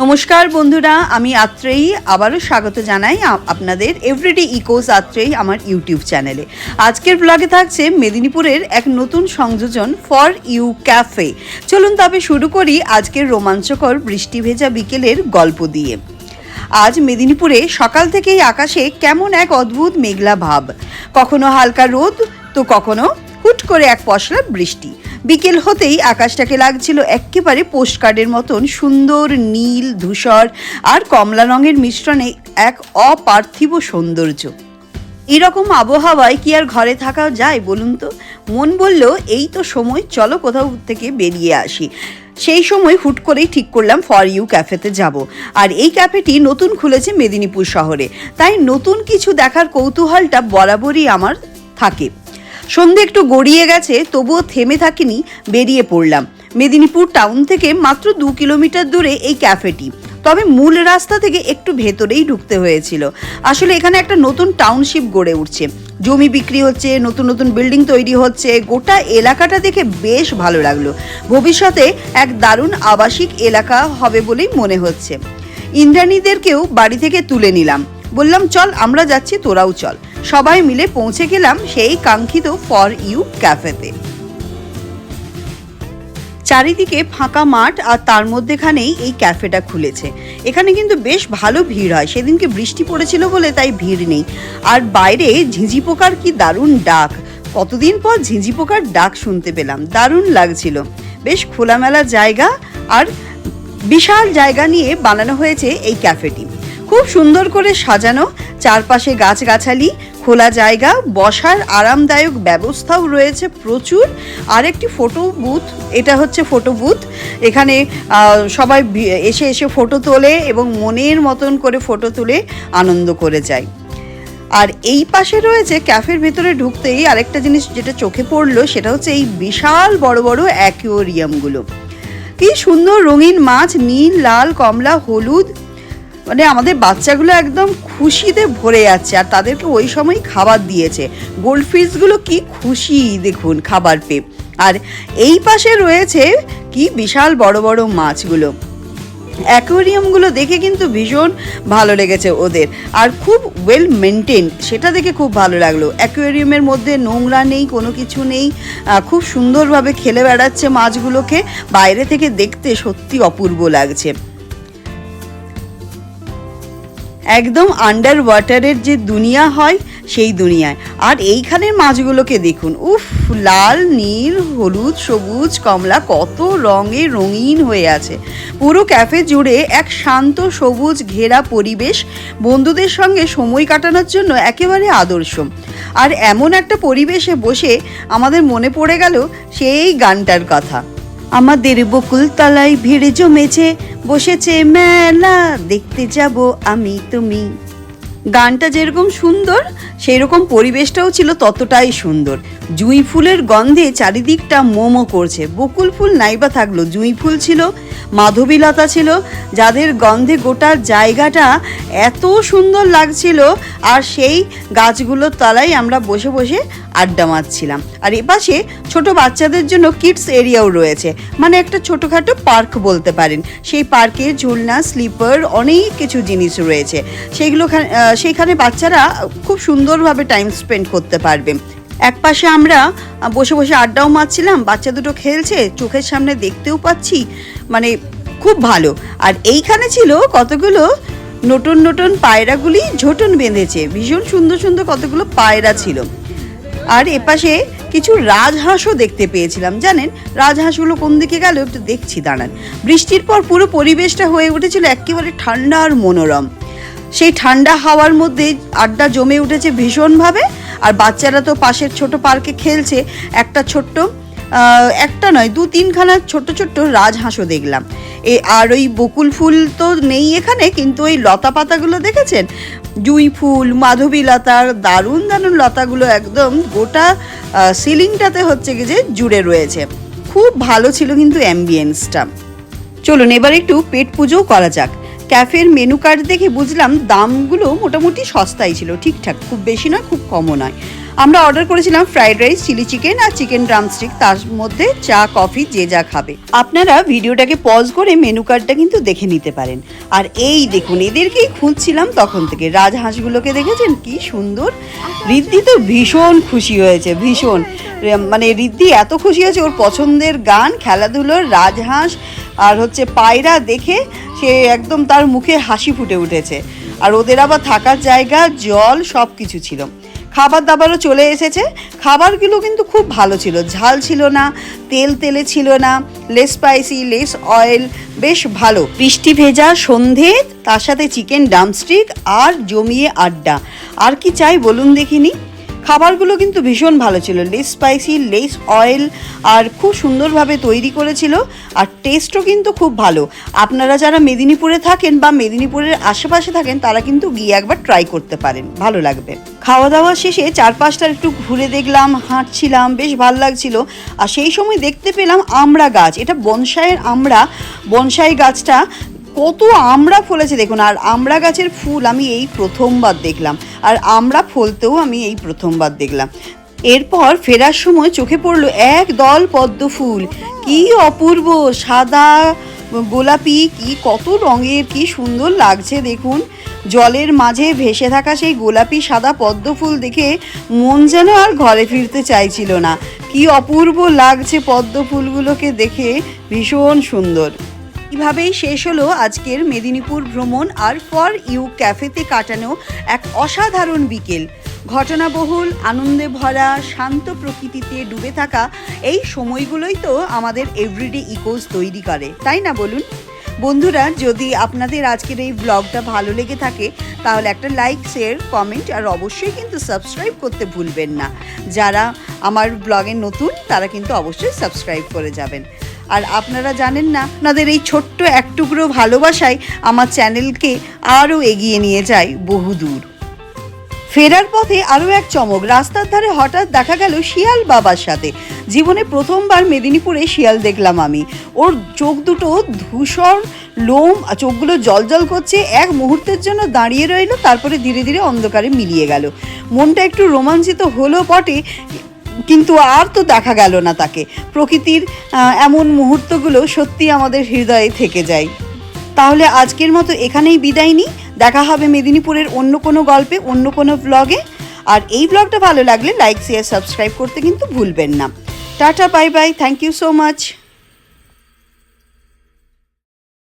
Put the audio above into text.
নমস্কার বন্ধুরা, আমি আত্রেয়ী। আবারও স্বাগত জানাই আপনাদের এভরিডে ইকোস আত্রেয়ী আমার ইউটিউব চ্যানেলে আজকের ব্লগে থাকছে মেদিনীপুরের এক নতুন সংযোজন ফর ইউ ক্যাফে চলুন তবে শুরু করি আজকের রোমাঞ্চকর বৃষ্টি ভেজা বিকেলের গল্প দিয়ে। আজ মেদিনীপুরে সকাল থেকেই আকাশে কেমন এক অদ্ভুত মেঘলা ভাব। কখনো হালকা রোদ, তো কখনো হুট করে এক পশলা বৃষ্টি। বিকেল হতেই আকাশটাকে লাগছিল একেবারে পোস্টকার্ডের মতন সুন্দর, নীল, ধূসর আর কমলা রঙের মিশ্রণে এক অপার্থিব সৌন্দর্য। এরকম আবহাওয়ায় কি আর ঘরে থাকা যায় বলুন তো? মন বলল, এই তো সময়, চলো কোথাও থেকে বেরিয়ে আসি। সেই সময় হুট করেই ঠিক করলাম, ফর ইউ ক্যাফেতে যাব। আর এই ক্যাফেটি নতুন খুলেছে মেদিনীপুর শহরে। তাই নতুন কিছু দেখার কৌতূহলটা বরাবরই আমার থাকে। সন্ধে একটু গড়িয়ে গেছে, তবুও থেমে থাকিনি, বেরিয়ে পড়লাম। মেদিনীপুর টাউন থেকে মাত্র দু কিলোমিটার দূরে এই ক্যাফেটি। তবে মূল রাস্তা থেকে একটু ভেতরেই ঢুকতে হয়েছিল। আসলে এখানে একটা নতুন টাউনশিপ গড়ে উঠছে। জমি বিক্রি হচ্ছে, নতুন নতুন বিল্ডিং তৈরি হচ্ছে, গোটা এলাকাটা দেখে বেশ ভালো লাগল। ভবিষ্যতে এক দারুণ আবাসিক এলাকা হবে বলেই মনে হচ্ছে। ইন্দ্রাণীদেরকেও বাড়ি থেকে তুলে নিলাম। বললাম, চল, আমরা যাচ্ছি, তোরাও চল। সবাই মিলে পৌঁছে গেলাম সেই কাঙ্ক্ষিত ফর ইউ ক্যাফেতে। চারিদিকে ফাঁকা মাঠ আর তার মধ্যেখানেই এই ক্যাফেটা খুলেছে। এখানে কিন্তু বেশ ভালো ভিড় হয়। সেদিনকে বৃষ্টি পড়েছিল বলে তাই ভিড় নেই। আর বাইরে ঝিঁঝি পোকার কি দারুণ ডাক। কতদিন পর ঝিঁঝি পোকার ডাক শুনতে পেলাম। দারুণ লাগছিল। বেশ খোলামেলা জায়গা আর বিশাল জায়গা নিয়ে বানানো হয়েছে এই ক্যাফেটি। খুব সুন্দর করে সাজানো। চারপাশে গাছগাছালি, খোলা জায়গা, বসার আরামদায়ক ব্যবস্থাও রয়েছে প্রচুর। আর একটি ফটো বুথ এটা হচ্ছে ফটো বুথ এখানে সবাই এসে এসে ফটো তোলে এবং মনের মতন করে ফটো তুলে আনন্দ করে যায়। আর এই পাশে রয়েছে ক্যাফের ভেতরে ঢুকতেই আরেকটা জিনিস যেটা চোখে পড়ল, সেটা হচ্ছে এই বিশাল বড় বড় অ্যাকুয়ারিয়ামগুলো কি সুন্দর রঙিন মাছ, নীল, লাল, কমলা, হলুদ মানে আমাদের বাচ্চাগুলো একদম খুশিতে ভরে যাচ্ছে আর তাদেরকে ওই সময় খাবার দিয়েছে। গোল্ড ফিশগুলো কি খুশি, দেখুন, খাবার পেয়ে। আর এই পাশে রয়েছে কি বিশাল বড় বড় মাছগুলো। অ্যাকোয়ারিয়ামগুলো দেখে কিন্তু ভীষণ ভালো লেগেছে ওদের। আর খুব ওয়েল মেনটেন সেটা দেখে খুব ভালো লাগল। অ্যাকোয়ারিয়ামের মধ্যে নোংরা নেই, কোনো কিছু নেই। খুব সুন্দরভাবে খেলে বেড়াচ্ছে মাছগুলোকে। বাইরে থেকে দেখতে সত্যি অপূর্ব লাগছে। একদম আন্ডার ওয়াটারের যে দুনিয়া হয়, সেই দুনিয়ায়। আর এইখানের মাছগুলোকে দেখুন, উফ, লাল, নীল, হলুদ, সবুজ, কমলা, কত রঙে রঙিন হয়ে আছে। পুরো ক্যাফে জুড়ে এক শান্ত, সবুজ, ঘেরা পরিবেশ বন্ধুদের সঙ্গে সময় কাটানোর জন্য একেবারে আদর্শ। আর এমন একটা পরিবেশে বসে আমাদের মনে পড়ে গেল সেই গানটার কথা। আমাদের বকুল তলায় ভিড় জমেছে বসেছে মেলা দেখতে যাব আমি তুমি। গানটা যেরকম সুন্দর সেই রকম পরিবেশটাও ছিল ততটাই সুন্দর। জুঁই ফুলের গন্ধে চারিদিকটা মোমো করছে। বকুল ফুল নাইবা থাকল, জুঁই ফুল ছিল, মাধবীলতা ছিল, যাদের গন্ধে গোটা জায়গাটা এত সুন্দর লাগছিল, আর সেই গাছগুলোর তলায় আমরা বসে বসে আড্ডা মারছিলাম। আর এপাশে ছোট বাচ্চাদের জন্য কিডস এরিয়াও রয়েছে। মানে একটা ছোটোখাটো পার্ক বলতে পারেন। সেই পার্কে ঝুলনা, স্লিপার, অনেক কিছু জিনিস রয়েছে। সেইগুলো সেইখানে বাচ্চারা খুব সুন্দরভাবে টাইম স্পেন্ড করতে পারবে। এক পাশে আমরা বসে বসে আড্ডাও মারছিলাম, বাচ্চা দুটো খেলছে, চোখের সামনে দেখতেও পাচ্ছি মানে খুব ভালো। আর এইখানে ছিল কতগুলো নতুন নতুন পায়রাগুলি ঝোটন বেঁধেছে, ভীষণ সুন্দর সুন্দর কতগুলো পায়রা ছিল। আর এপাশে কিছু রাজহাঁসও দেখতে পেয়েছিলাম, জানেন? রাজহাঁসগুলো কোন দিকে গেল একটু দেখছি, দাঁড়ান। বৃষ্টির পর পুরো পরিবেশটা হয়ে উঠেছিল একেবারে ঠান্ডা আর মনোরম। সেই ঠান্ডা হাওয়ার মধ্যে আড্ডা জমে উঠেছে ভীষণভাবে। আর বাচ্চারা তো পাশের ছোট পার্কে খেলছে। একটা ছোট্ট একটা নয়, দু তিনখানা ছোট্ট ছোট্ট রাজহাঁসও দেখলাম। এ, আর ওই বকুল ফুল তো নেই এখানে, কিন্তু ওই লতা পাতাগুলো দেখেছেন? জুঁই ফুল, মাধবী লতার দারুণ দারুণ লতাগুলো একদম গোটা সিলিংটাতে হচ্ছে যে জুড়ে রয়েছে। খুব ভালো ছিল কিন্তু অ্যাম্বিয়েন্সটা। চলুন এবার একটু পেট পুজোও করা যাক। ক্যাফের মেনু কার্ড দেখে বুঝলাম দামগুলো মোটামুটি সস্তাই ছিল, ঠিকঠাক। খুব বেশি নয়, খুব কমও নয়। আমরা অর্ডার করেছিলাম ফ্রাইড রাইস চিলি চিকেন আর চিকেন ড্রামস্টিক তার মধ্যে চা কফি যে যা খাবে। আপনারা ভিডিওটাকে পজ করে মেনু কার্ডটা কিন্তু দেখে নিতে পারেন। আর এই দেখুন, এদেরকেই খুঁজছিলাম তখন থেকে। রাজহাঁসগুলোকে দেখেছেন? কি সুন্দর। রিদ্ধি তো ভীষণ খুশি হয়েছে, ভীষণ। মানে রিদ্ধি এত খুশি হয়েছে ওর পছন্দের গান, খেলাধুলোর রাজহাঁস আর হচ্ছে পায়রা দেখে সে একদম তার মুখে হাসি ফুটে উঠেছে। আর ওদের আবার থাকার জায়গা, জল সব কিছু ছিল। খাবার দাবারও চলে এসেছে। খাবারগুলো কিন্তু খুব ভালো ছিল। ঝাল ছিল না, তেল তেলে ছিল না, লেস স্পাইসি, লেস অয়েল, বেশ ভালো। বৃষ্টি ভেজা সন্ধে, তার সাথে চিকেন ডামস্টিক আর জমিয়ে আড্ডা। আর কি চাই বলুন দেখিনি? খাবারগুলো কিন্তু ভীষণ ভালো ছিল। লেস স্পাইসি, লেস অয়েল আর খুব সুন্দরভাবে তৈরি করেছিল আর টেস্টও কিন্তু খুব ভালো। আপনারা যারা মেদিনীপুরে থাকেন বা মেদিনীপুরের আশেপাশে থাকেন, তারা কিন্তু গিয়ে একবার ট্রাই করতে পারেন। ভালো লাগবে। খাওয়া দাওয়া শেষে চারপাশটা একটু ঘুরে দেখলাম, হাঁটছিলাম, বেশ ভালো লাগছিল। আর সেই সময় দেখতে পেলাম আমড়া গাছ। এটা বনসাইয়ের আমড়া। বনসাই গাছটা কত আমরা ফলেছে দেখুন, আর আমরা গাছের ফুল আমি এই প্রথমবার দেখলাম, আর আমরা ফলতেও আমি এই প্রথমবার দেখলাম। এরপর ফেরার সময় চোখে পড়ল এক দল পদ্ম ফুল। কি অপূর্ব, সাদা, গোলাপি, কি কত রঙের, কি সুন্দর লাগছে দেখুন। জলের মাঝে ভেসে থাকা সেই গোলাপি, সাদা পদ্ম ফুল দেখে মন যেন আর ঘরে ফিরতে চাইছিল না। কি অপূর্ব লাগছে পদ্ম ফুলগুলোকে দেখে, ভীষণ সুন্দর। এভাবেই শেষ হলো আজকের মেদিনীপুর ভ্রমণ আর ফর ইউ ক্যাফেতে কাটানো এক অসাধারণ বিকেল। ঘটনাবহুল, আনন্দে ভরা, শান্ত প্রকৃতিতে ডুবে থাকা এই সময়গুলোই তো আমাদের এভরিডে ইকোজ তৈরি করে, তাই না বলুন? বন্ধুরা, যদি আপনাদের আজকের এই ব্লগটা ভালো লেগে থাকে, তাহলে একটা লাইক শেয়ার কমেন্ট আর অবশ্যই কিন্তু সাবস্ক্রাইব করতে ভুলবেন না। যারা আমার ব্লগে নতুন, তারা কিন্তু অবশ্যই সাবস্ক্রাইব করে যাবেন। আর আপনারা জানেন না আপনাদের এই ছোট্ট এক টুকরো ভালোবাসায় আমার চ্যানেলকে আরও এগিয়ে নিয়ে যায় বহুদূর। ফেরার পথে আরও এক চমক, রাস্তার ধারে হঠাৎ দেখা গেল শিয়াল বাবার সাথে। জীবনে প্রথমবার মেদিনীপুরে শিয়াল দেখলাম আমি। ওর চোখ দুটো ধূসর, লোম চোখগুলো জল জল করছে। এক মুহূর্তের জন্য দাঁড়িয়ে রইল, তারপরে ধীরে ধীরে অন্ধকারে মিলিয়ে গেল। মনটা একটু রোমাঞ্চিত হলো বটে কিন্তু আর তো দেখা গেল না তাকে। প্রকৃতির এমন মুহূর্তগুলো সত্যি আমাদের হৃদয়ে থেকে যায়। তাহলে আজকের মতো এখানেই বিদায় নিই। দেখা হবে মেদিনীপুরের অন্য কোনো গল্পে, অন্য কোনো ব্লগে আর এই ব্লগটা ভালো লাগলে লাইক শেয়ার সাবস্ক্রাইব করতে কিন্তু ভুলবেন না। Tata bye bye thank you so much